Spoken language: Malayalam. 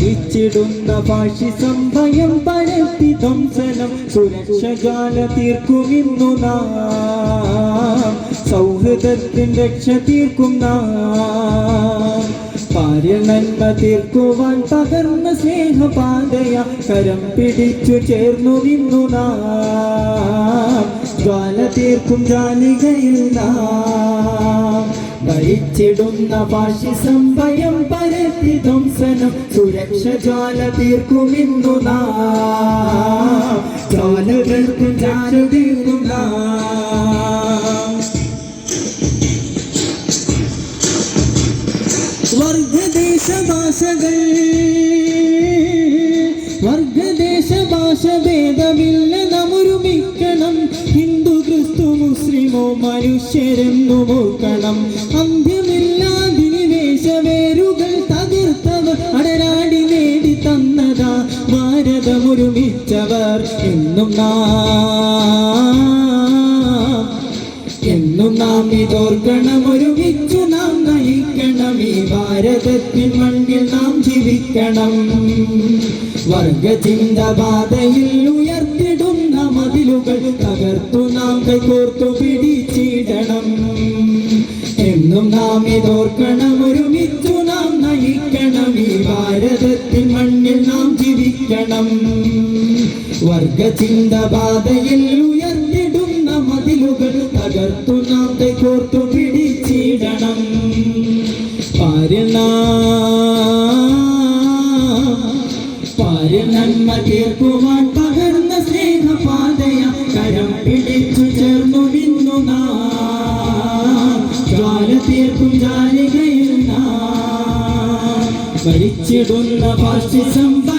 ഭരിച്ചിടുന്ന ഭാഷി സംഭയം പരത്തി ധ്വംസനം. സുരക്ഷജാല തീർക്കുമിന്നു നാം. സൗഹൃദത്തിൻ രക്ഷ തീർക്കും നാം. പാര്യ നന്മ തീർക്കുവാൻ പകർന്ന സ്നേഹപാതയ കരം പിടിച്ചു ചേർന്നു നിന്നു നാം. ജ്വാല തീർക്കും ജാലികയിൽ നാം. ഭരിച്ചിടുന്ന ഫാഷിസം ഭയം പരത്തി ധ്വംസനം. സുരക്ഷ ജ്വാല തീർക്കുമിന്നു നാം. ജ്വാല തീർക്കും ജാല തീർക്കും നാം. വർഗദേശഭാഷകൾ. വർഗദേശഭാഷ ഭേദമില്ല മുസ്ലിമോ മനുഷ്യരെന്നു മൂക്കണം അന്ത്യമില്ലാതിനിവേശമേരുകൾ തകർത്തവർ അടരാടി നേടി തന്നതാ ഭാരതമൊരുമിച്ചവർ. എന്നും നാം എന്നും നാം ഇതോർക്കണം ഒരുമിച്ചു നാം നയിക്കണം. ഈ ഭാരതത്തിൻ മണ്ണിൽ നാം ജീവിക്കണം. വർഗചിന്തപാതയിൽ മതിലുകൾ തകർത്തു നാം കൈകോർത്തു പിടിച്ചിടണം. എന്നും നാം ഇതോർക്കണം ഒരുമിച്ചു നാം നയിക്കണം. ഈ ഭാരതത്തിൻ മണ്ണിൽ നാം ജീവിക്കണം. വർഗചിന്തപാതയിൽ ഉയർന്നിടുന്ന മതിലുകൾ തകർത്തു നാം കൈകോർത്തു പിടിച്ചിടണം. പാരണ പാരണന്മ തീർക്കുവാൻ പകർന്ന സ്നേഹപാതയ തീർക്കും ജാലികയിൽ നാം ഭരിച്ചിടുന്ന ഫാഷിസം